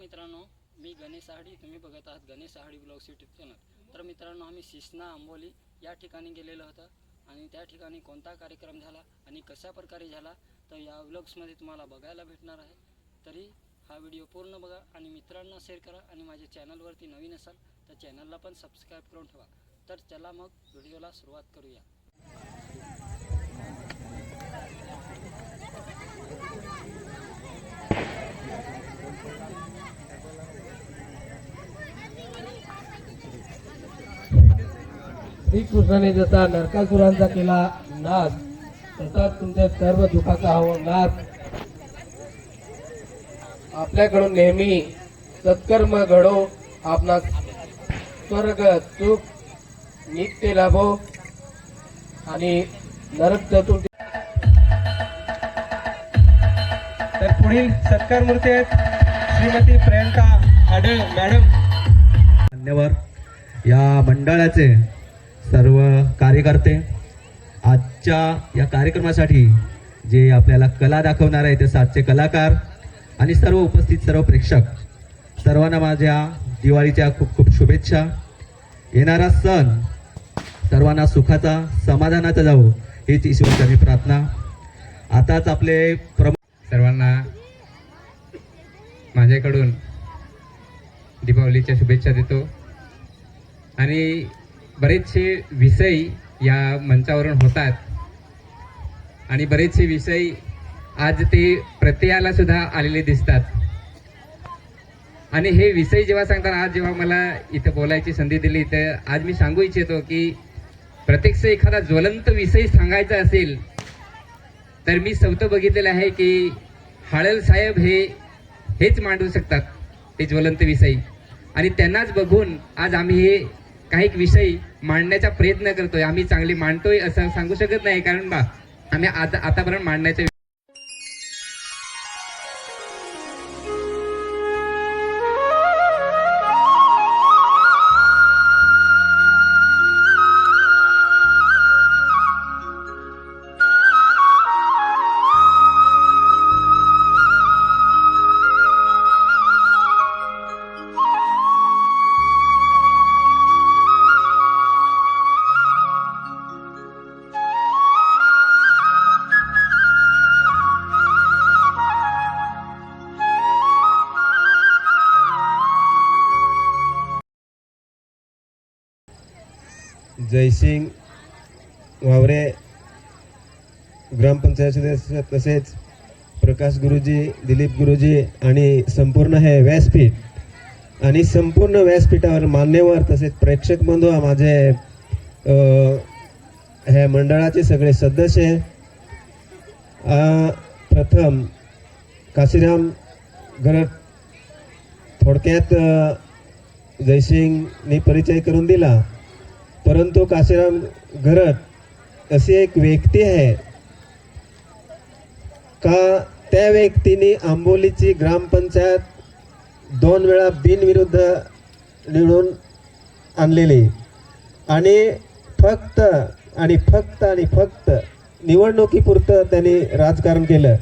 मित्रांनो मी गणेश आहाडी तुम्ही बघत आहात Ganesh Ahadi blogs YouTube channel तर मित्रांनो आम्ही सिसना आंबोली या ठिकाणी गेलेलो होतं आणि त्या ठिकाणी कोणता कार्यक्रम झाला आणि कशा प्रकारे झाला तर या व्लॉग्समध्ये तुम्हाला बघायला भेटणार आहे. तरी हा व्हिडिओ पूर्ण बघा आणि मित्रांना शेअर करा आणि माझ्या चॅनलवरती नवीन असाल तर चॅनलला पण सबस्क्राईब करून ठेवा. तर चला मग व्हिडिओला सुरुवात करूया. श्रीकृष्णाने जसा नरकासुरांचा केला नाश तसाच तुमच्या सर्व दुःखाचा हवा नाश आपल्याकडून नेहमी सत्कर्म घडो आपणास स्वर्ग सुख नित्य लाभो आणि नरक चतुर्थी तर पुढील सत्कार मूर्ती आहेत श्रीमती प्रियंका आडळ मॅडम. मान्यवर या मंडळाचे सर्व कार्यकर्ते आजच्या या कार्यक्रमासाठी जे आपल्याला कला दाखवणार आहे ते सातचे कलाकार आणि सर्व उपस्थित सर्व प्रेक्षक सर्वांना माझ्या दिवाळीच्या खूप खूप शुभेच्छा. येणारा सण सर्वांना सुखाचा समाधानाचा जावो हीच ईश्वरचरणी प्रार्थना. आताच आपले प्रमुख सर्वांना माझ्याकडून दीपावलीच्या शुभेच्छा देतो. आणि बरेचसे विषय या मंचावरून होतात. आणि बरेचसे विषय आज ते प्रत्ययाला सुद्धा आलेले दिसतात. आणि हे विषय जेव्हा सांगताना आज जेव्हा मला इथं बोलायची संधी दिली तर आज मी सांगू इच्छितो की प्रत्यक्ष एखादा ज्वलंत विषय सांगायचा असेल तर मी सवतं बघितलेलं आहे की हाळल साहेब हे हेच मांडू शकतात ते ज्वलंत विषय. आणि त्यांनाच बघून आज आम्ही हे काही विषय मांडण्याचा प्रयत्न करतोय. आम्ही चांगली मांडतोय असं सांगू शकत नाही. कारण बा आम्ही आता आतापर्यंत मांडण्याच्या जयसिंग वावरे ग्रामपंचायत सदस्य तसेच प्रकाश गुरुजी दिलीप गुरुजी आणि संपूर्ण हे व्यासपीठ आणि संपूर्ण व्यासपीठावर मान्यवर तसेच प्रेक्षक बंधू माझे हे मंडळाचे सगळे सदस्य. प्रथम काशीराम गरड थोडक्यात जयसिंगनी परिचय करून दिला. परंतु काशीराम घरत अशी एक व्यक्ती आहे. का त्या व्यक्तीने आंबोलीची ग्रामपंचायत दोन वेळा बिनविरुद्ध निवडून आणलेली आणि फक्त आणि फक्त आणि फक्त निवडणुकीपुरतं त्यांनी राजकारण केलं.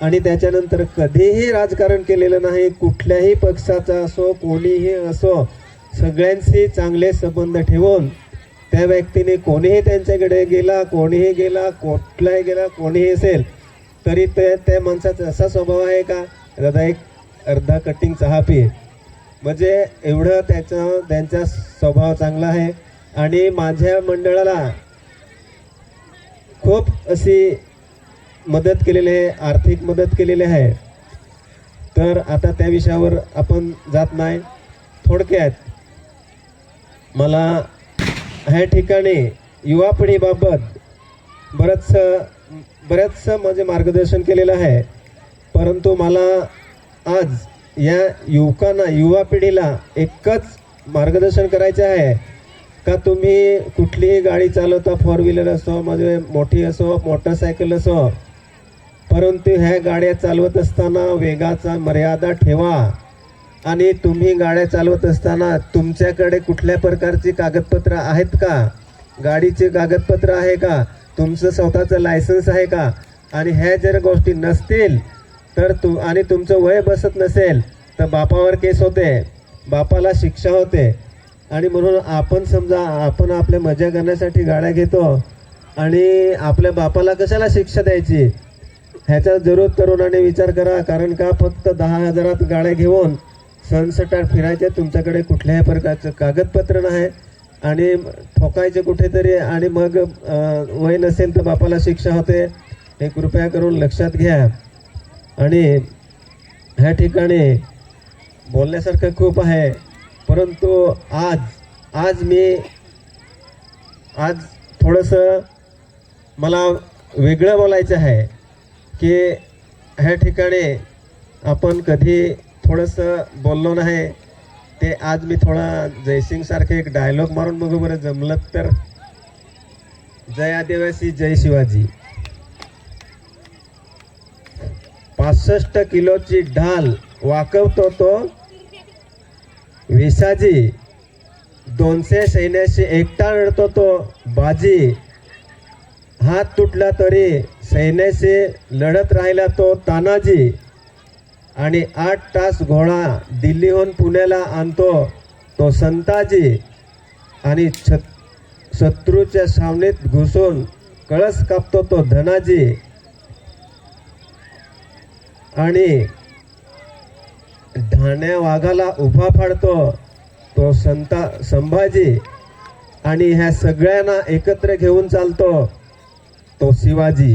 आणि त्याच्यानंतर कधीही राजकारण केलेलं नाही कुठल्याही पक्षाचा असो कोणीही असो सगळ्यांशी चांगले संबंध ठेवून त्या व्यक्तीने कोणीही त्यांच्याकडे गेला कोणीही गेला कुठलाही गेला कोणीही असेल तरी ते त्या माणसाचा असा स्वभाव आहे का? दादा एक अर्धा कटिंग चहा पी म्हणजे एवढं त्याचं त्यांचा स्वभाव चांगला आहे. आणि माझ्या मंडळाला खूप अशी मदत केलेली आहे आर्थिक मदत केलेली आहे. तर आता त्या विषयावर आपण जात नाही. थोडक्यात मला ह्या ठिकाणी युवा पिढीबाबत बरंचसं बऱ्याचसं माझे म्हणजे मार्गदर्शन केलेलं आहे. परंतु मला आज या युवकांना युवा पिढीला एकच मार्गदर्शन करायचं आहे. का तुम्ही कुठलीही गाडी चालवता फोर व्हीलर असो म्हणजे मोठी असो मोटरसायकल असो परंतु ह्या गाड्या चालवत असताना वेगाचा मर्यादा ठेवा. आणि तुम्ही गाड्या चालवत असताना तुमच्याकडे कुठल्या प्रकारची कागदपत्र आहेत का? गाडीचे कागदपत्र आहे का? तुमचं स्वतःचं लायसन्स आहे का? आणि ह्या जर गोष्टी नसतील तर तु आणि तुमचं वय बसत नसेल तर बापावर केस होते बापाला शिक्षा होते. आणि म्हणून आपण समजा आपण आपल्या मजा करण्यासाठी गाड्या घेतो आणि आपल्या बापाला कशाला शिक्षा द्यायची? ह्याचा जरूर तरुणाने विचार करा कारण का फक्त दहा हजारात गाड्या घेऊन सणसटार फिरायचे तुमच्याकडे कुठल्याही प्रकारचं कागदपत्र नाही. आणि ठोकायचे कुठेतरी आणि मग वय नसेल तर बापाला शिक्षा होते. हे कृपया करून लक्षात घ्या. आणि ह्या ठिकाणी बोलण्यासारखं खूप आहे. परंतु आज आज मी आज थोडंसं मला वेगळं बोलायचं आहे की ह्या ठिकाणी आपण कधी थोडंसं बोललो नाही ते आज मी थोडा जयसिंगसारखे एक डायलॉग मारून बघू बरं जमलं तर. जय आदिवासी जय शिवाजी. पासष्ट किलोची ढाल वाकवतो तो विसाजी. दोनशे सैन्याशी एकटा लढतो तो बाजी. हात तुटला तरी सैन्याशी लढत राहिला तो तानाजी. आणि आठ तास घोडा दिल्लीहून पुण्याला आणतो. तो संताजी आणि छत शत्रूच्या सावणीत घुसून कळस कापतो तो धनाजी. आणि ढाण्या वाघाला उभा फाडतो तो संता संभाजी. आणि ह्या सगळ्यांना एकत्र घेऊन चालतो तो शिवाजी.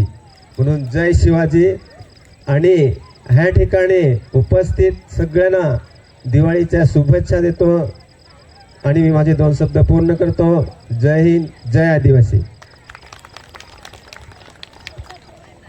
म्हणून जय शिवाजी. आणि ह्या ठिकाणी उपस्थित सगळ्यांना दिवाळीच्या शुभेच्छा देतो. आणि मी माझे दोन शब्द पूर्ण करतो. जय हिंद जय आदिवासी.